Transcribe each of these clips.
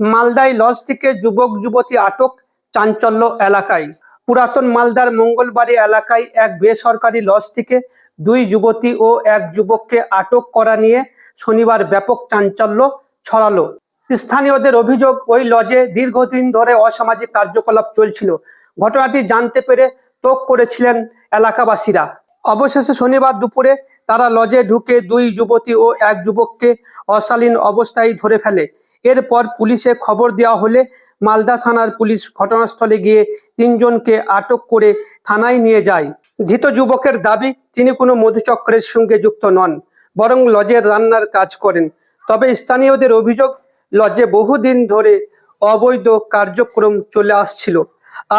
মালদায় লজ থেকে যুবক, যুবতী আটক চাঞ্চল্য এলাকায়। পুরাতন মালদার মঙ্গলবাড়ি এলাকায় এক বেসরকারি লজ থেকে দুই যুবতী ও এক যুবককে আটক করা নিয়ে শনিবার ব্যাপক চাঞ্চল্য ছড়ালো। স্থানীয়দের অভিযোগ, ওই লজে দীর্ঘদিন ধরে অসামাজিক কার্যকলাপ চলছিল। ঘটনাটি জানতে পেরে তোপ করেছিলেন এলাকাবাসীরা। অবশেষে শনিবার দুপুরে তারা লজে ঢুকে দুই যুবতী ও এক যুবককে অশালীন অবস্থায় ধরে ফেলে। এরপর পুলিশে খবর দেওয়া হলে মালদা থানার পুলিশ ঘটনাস্থলে গিয়ে তিনজনকে আটক করে থানায় নিয়ে যায়। ধৃত যুবকের দাবি, তিনি কোনো মধুচক্রের সঙ্গে যুক্ত নন, বরং লজের রান্নার কাজ করেন। তবে স্থানীয়দের অভিযোগ, লজে বহুদিন ধরে অবৈধ কার্যক্রম চলে আসছিল,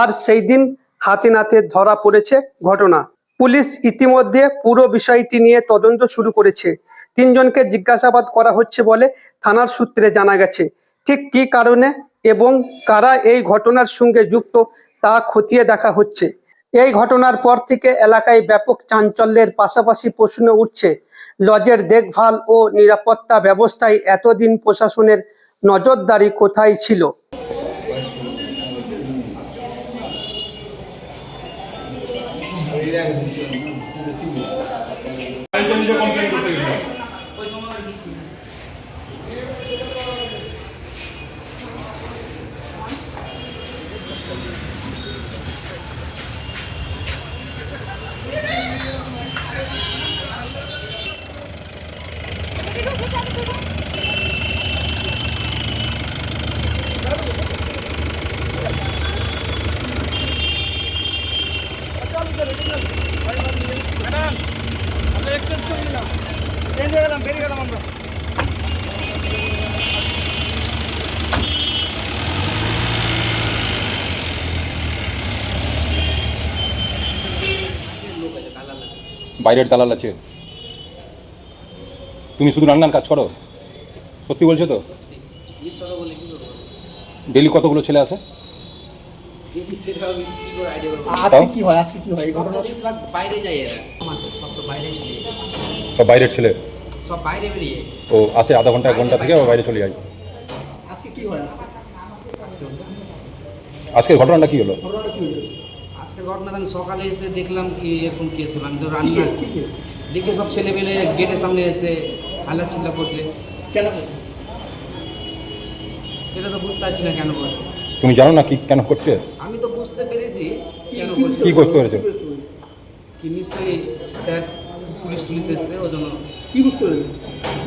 আর সেই দিন হাতে নাতে ধরা পড়েছে ঘটনা। পুলিশ ইতিমধ্যে পুরো বিষয়টি নিয়ে তদন্ত শুরু করেছে। তিনজনকে জিজ্ঞাসাবাদ করা হচ্ছে বলে থানার সূত্রে জানা গেছে। ঠিক কী কারণে এবং কারা এই ঘটনার সঙ্গে যুক্ত তা খতিয়ে দেখা হচ্ছে। এই ঘটনার পর থেকে এলাকায় ব্যাপক চাঞ্চল্যের পাশাপাশি প্রশ্ন উঠছে, লজের দেখভাল ও নিরাপত্তা ব্যবস্থায় এতদিন প্রশাসনের নজরদারি কোথায় ছিল? নিজে চেঞ্জ গেলাম বেরিয়ে গেলাম আমরা। বাইরের দালাল আছে। তুমি শুধু রান্নার কাজ করো? সত্যি বলছো তো? ডেলি কতগুলো ছেলে আজকে কি হয়? আজকে কি হয়? এই ঘটনা বাইরে যাই এরা মাসে সব তো বাইরে চলে যায়। সব বাইরের ছেলে? সব বাইরে বেরিয়ে ও আসে আধা ঘণ্টা এক ঘণ্টা থেকে আবার বাইরে চলে যায়। আজকে কি হয় আজকে? আজকে হতো। ঘটনাটা কি হলো? ঘটনাটা কি হয়েছে? আজকের ঘটনা আমি সকালে এসে দেখলাম কি এরকম কেস হলো। আমি তো কি রান্না কেস দেখছি সব ছেলে পেলে গেটের সামনে এসে হাল্লা চিল্লা করছে। কেন করছে? সেটা তো বুঝতে পারছি না কেন করছে। তুমি জানো না কি কেন করছে? কি কেন কি করছে? কি নিশ্চয়ই স্যার পুলিশ টুলিশ এসছে ওই জন্য। কি বুঝতে পেরেছ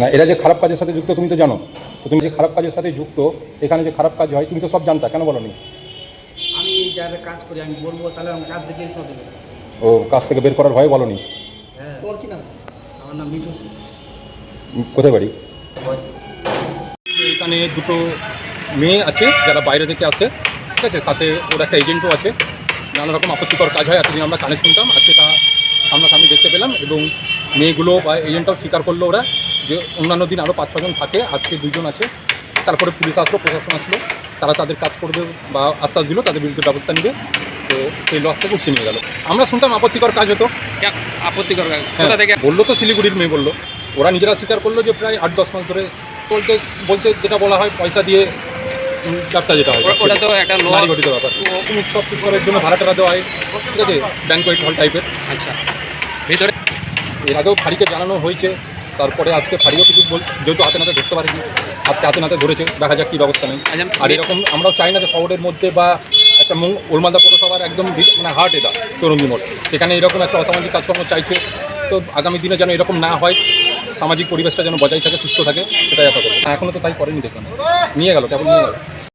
না এরা যে খারাপ কাজের সাথে যুক্ত তুমি তো জানো। তো তুমি যে খারাপ কাজের সাথে যুক্ত এখানে যে খারাপ কাজ হয় তুমি তো সব জানতা কেন বলনি? আমি যারা কাজ করি আমি বলব তাহলে আমার কাজ দেখে হবে ও কাজ থেকে বের করার ভয়ে বলনি? হ্যাঁ। তোমার কি নাম? আমার নাম মিঠু সিং। কোথায় বাড়ি? এখানে দুটো মেয়ে আছে যারা বাইরে থেকে আসে। ঠিক আছে সাথে ওর একটা এজেন্টও আছে। নানা রকম আপত্তিকর কাজ হয় এতদিন আমরা কানে শুনতাম আজকে তা সামনাসামনি দেখতে পেলাম এবং মেয়েগুলো বা এজেন্টটাও স্বীকার করল ওরা যে অন্যান্য দিন আরও পাঁচ ছজন থাকে আজকে দুজন আছে। তারপরে পুলিশ আসলো প্রশাসন আসলো তারা তাদের কাজ করবে বা আশ্বাস দিল তাদের বিরুদ্ধে ব্যবস্থা নেবে। তো সেই লস থেকে উঠিয়ে নিয়ে গেল। আমরা শুনতাম আপত্তিকর কাজ হতো। আপত্তিকর কাজ। হ্যাঁ, থেকে? বলল তো শিলিগুড়ির মেয়ে বলল। ওরা নিজেরা স্বীকার করল যে প্রায় আট দশ মাস ধরে বলতে বলতে যেটা বলা হয় পয়সা দিয়ে ব্যবসা যেটা হয় ওটা তো একটা নারী গঠিত ব্যাপার। উৎসব উৎসবের জন্য ভাড়া টাড়া দেওয়া হয় ঠিক আছে? ব্যাংকোয়েট হল টাইপের আচ্ছা। ভিতরে এর আগেও ফাঁড়িকে জানানো হয়েছে তারপরে আজকে ফাড়িও কিছু বল যেহেতু হাতে নাতে ধরতে পারিনি আজকে হাতে নাতে ধরেছে দেখা যাক কী ব্যবস্থা নেই। আচ্ছা, আর এরকম আমরাও চাই না যে শহরের মধ্যে বা একটা ওলমালদা পৌরসভার একদম মানে হার্ট এটা চরঙ্গি মোড় সেখানে এরকম একটা অসামাজিক কাজকর্ম চাইছে। তো আগামী দিনে যেন এরকম না হয় সামাজিক পরিবেশটা যেন বজায় থাকে, সুস্থ থাকে, সেটাই আশা করি এখনও তো তাই করেনি দেখুন নিয়ে গেল, কেবল নিয়ে গেল।